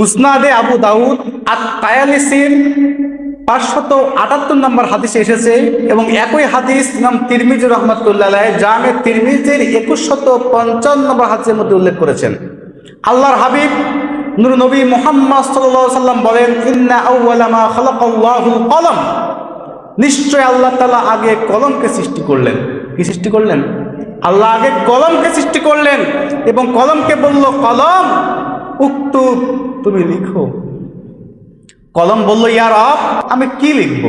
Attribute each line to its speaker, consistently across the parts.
Speaker 1: মুসনাদে আবু দাউদ আর তায়ালিসির পাঁচশত আটাত্তর নম্বর হাদিসে এসেছে এবং একই হাদিস ইমাম তিরমিজ রহমতুল্লাহ জামে তিরমিজের একুশশত পঞ্চান্ন নম্বর হাদিসের মধ্যে উল্লেখ করেছেন। আল্লাহর হাবিব নূর নবী মোহাম্মদ সাল্লাম বলেন কলম। নিশ্চয় আল্লাহ তালা আগে কলমকে সৃষ্টি করলেন। কি সৃষ্টি করলেন? আল্লাহ আগে কলমকে সৃষ্টি করলেন এবং কলমকে বলল, কলম উক্তুব তুমি লিখো। কলম বলল ইয়ার আপ আমি কি লিখব?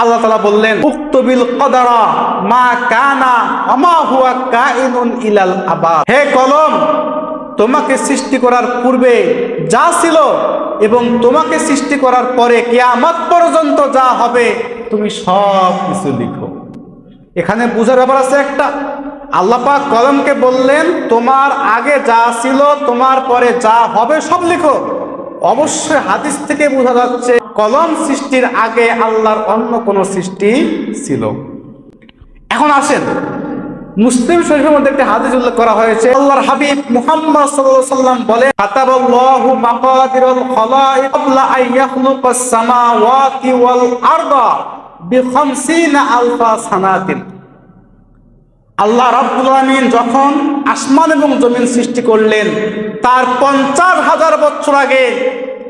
Speaker 1: আল্লাহ তালা বললেন উক্তবিল কদারা মা কানা আমা হুয়া কাইনুন ইলাল আবার হে কলম, তোমাকে সৃষ্টি করার পূর্বে যা ছিল এবং তোমাকে সৃষ্টি করার পরে কিয়ামত পর্যন্ত যা হবে, তুমি সব কিছু লিখো। এখানে বুঝার ব্যাপার আছে একটা। আল্লাহ পাক কলমকে বললেন, তোমার আগে যা ছিল, তোমার পরে যা হবে, সব লিখো। অবশ্যই হাদিস থেকে বোঝা যাচ্ছে, কলম সৃষ্টির আগে আল্লাহর অন্য কোনো সৃষ্টি ছিল। এখন আসেন, মুসলিম শরীফের মধ্যে একটি হাদিস উল্লেখ করা হয়েছে। আল্লাহর হাবিব মুহাম্মদ সাল্লাম বলে ওয়াল আলফা সানাতিন। আল্লাহ রাব্বুল আলামিন যখন আসমান এবং জমিন সৃষ্টি করলেন, তার পঞ্চাশ হাজার বছর আগে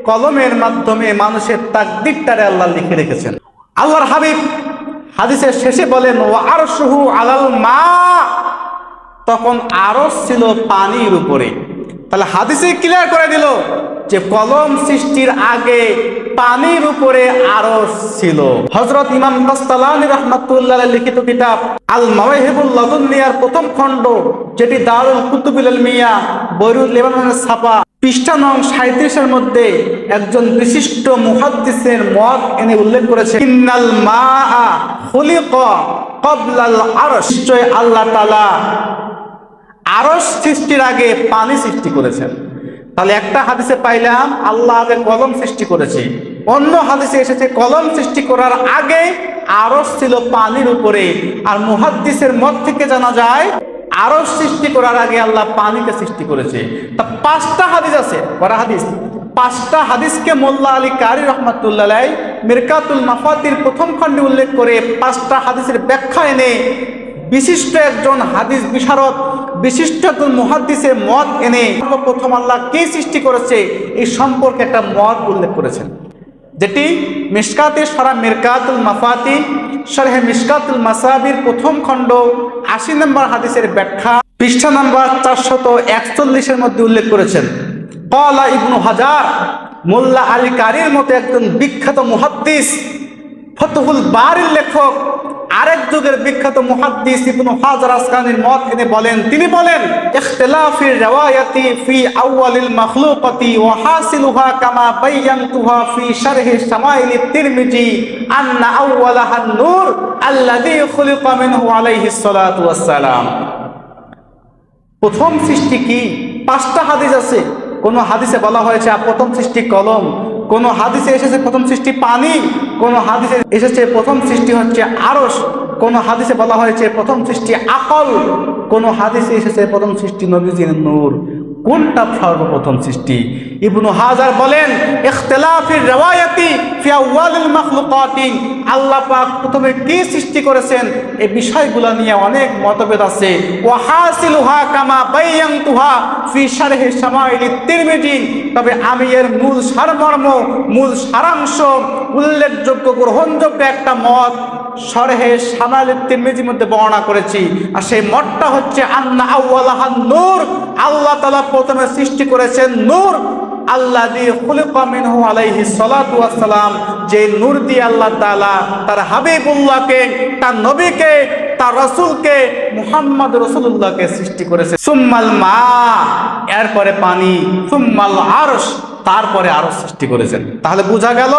Speaker 1: কলমের মাধ্যমে মানুষের তাকদিরটারে আল্লাহ লিখে রেখেছেন। আল্লাহর হাবিব হাদিসের শেষে বলেন ও আরশুহু আলাল মা তখন আরস ছিল পানির উপরে। তাহলে হাদিসে ক্লিয়ার করে দিল যে কলম সৃষ্টির আগে পানির উপরে আরস ছিল। হজরত ইমাম কাস্তালানি রহমাতুল্লাহ লিখিত কিতাব আল মাওয়াহিবুল লাদুনিয়ার প্রথম খণ্ড, যেটি দারুল কুতুবুল মিয়া বৈরুল লেবাননের ছাপা, পৃষ্ঠা নং সাঁত্রিশের মধ্যে একজন বিশিষ্ট মুহাদ্দিসের মত এনে উল্লেখ করেছে। ইন্নাল মা খুলিক কবলাল আরশ। নিশ্চয় আল্লাহ তাআলা আরস সৃষ্টির আগে পানি সৃষ্টি করেছেন। তাহলে একটা হাদিসে পাইলাম, আল্লাহ আগে কলম সৃষ্টি করেছে। অন্য হাদিসে এসেছে, কলম সৃষ্টি করার আগে আরস ছিল পানির উপরে, আর মুহাদ্দিসের মত থেকে জানা যায় আরস সৃষ্টি করার আগে আল্লাহ পানিকে সৃষ্টি করেছে। তা পাঁচটা হাদিস আছে করা হাদিস? পাঁচটা হাদিসকে মোল্লা আলী কারি রহমাতুল্লাহ মিরকাতুল মাফাতির প্রথম খণ্ডে উল্লেখ করে পাঁচটা হাদিসের ব্যাখ্যা এনে বিশিষ্ট একজন হাদিস বিশারদ, বিশিষ্ট একজন মহাদিসের মত এনে প্রথম আল্লাহ কে সৃষ্টি করেছে? এই সম্পর্কে একটা মত উল্লেখ করেছেন। যেটি মিসকাতে সারা মিরকাতুল মাফাতি, সরহে মিসকাতুল মাসাবির প্রথম খণ্ড, আশি নম্বর হাদিসের ব্যাখ্যা, পৃষ্ঠা নম্বর চারশত একচল্লিশের মধ্যে উল্লেখ করেছেন। কলা ইবনু হাজার, মোল্লা আলী কারির মতো একজন বিখ্যাত মুহাদ্দিস, ফতহুল বারির লেখক আরেক যুগের বিখ্যাত মুহাদ্দিস ইবনু হাজার আসকানির মত এনে বলেন, তিনি বলেন ইখতিলাফির রিওয়ায়াতি ফি আউয়ালিল মাখলুকাতি ওয়া হাসিলুহা কামা বায়ানতুহা ফি শারহি শামাইল তিরমিজি আন্না আউওয়ালাহা নূর আল্লাযী খুলিকা মিনহু আলাইহিস সালাতু ওয়াস সালাম প্রথম সৃষ্টি কি? পাঁচটা হাদিস আছে। কোন হাদিসে বলা হয়েছে প্রথম সৃষ্টি কলম কোন হাদিসে এসেছে প্রথম সৃষ্টি পানি, কোন হাদিসে এসেছে প্রথম সৃষ্টি হচ্ছে আরস কোন হাদিসে বলা হয়েছে প্রথম সৃষ্টি আকল, কোন হাদিসে এসেছে প্রথম সৃষ্টি নবীজির নূর। কোনটা সর্বপ্রথম সৃষ্টি? ইবনু হাজার বলেন, ইখতিলাফির রিওয়ায়াতি ফি আউয়ালিল মাখলুকাতি। আল্লাহ পাক প্রথমে কি সৃষ্টি করেছেন? এই বিষয়গুলো নিয়ে অনেক মতভেদ আছে। ওয়া হাসিলুহা কামা বাইয়ানতুহা ফি শারহি শামাইল তিরমিজি। তবে আমি এর মূল সারমর্ম, মূল সারাংশ, উল্লেখযোগ্য, গ্রহণযোগ্য একটা মত সরহে সামাল তিরমিজির মধ্যে বর্ণনা করেছি। আর সেই মতটা হচ্ছে আন্না আউ্লাহান নূর। আল্লাহ তালা প্রথমে সৃষ্টি করেছেন নূর আল্লাহ আলাইহি যে নূর দিয়ে আল্লাহ তার হাবিবুল্লাহকে, তার নবীকে, তার মুহাম্মদ রসুল্লাহকে সৃষ্টি করেছে। সুম্মাল মা, এরপরে পানি। সুম্মাল আরশ, তারপরে আরও সৃষ্টি করেছেন। তাহলে বোঝা গেল,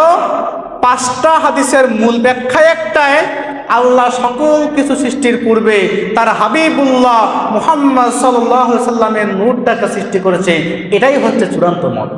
Speaker 1: পাঁচটা হাদিসের মূল ব্যাখ্যা একটাই আল্লাহ সকল কিছু সৃষ্টির পূর্বে তার হাবিবুল্লাহ মুহাম্মদ সাল্লাহ সাল্লামের নূরটাকে সৃষ্টি করেছে। এটাই হচ্ছে চূড়ান্ত মত।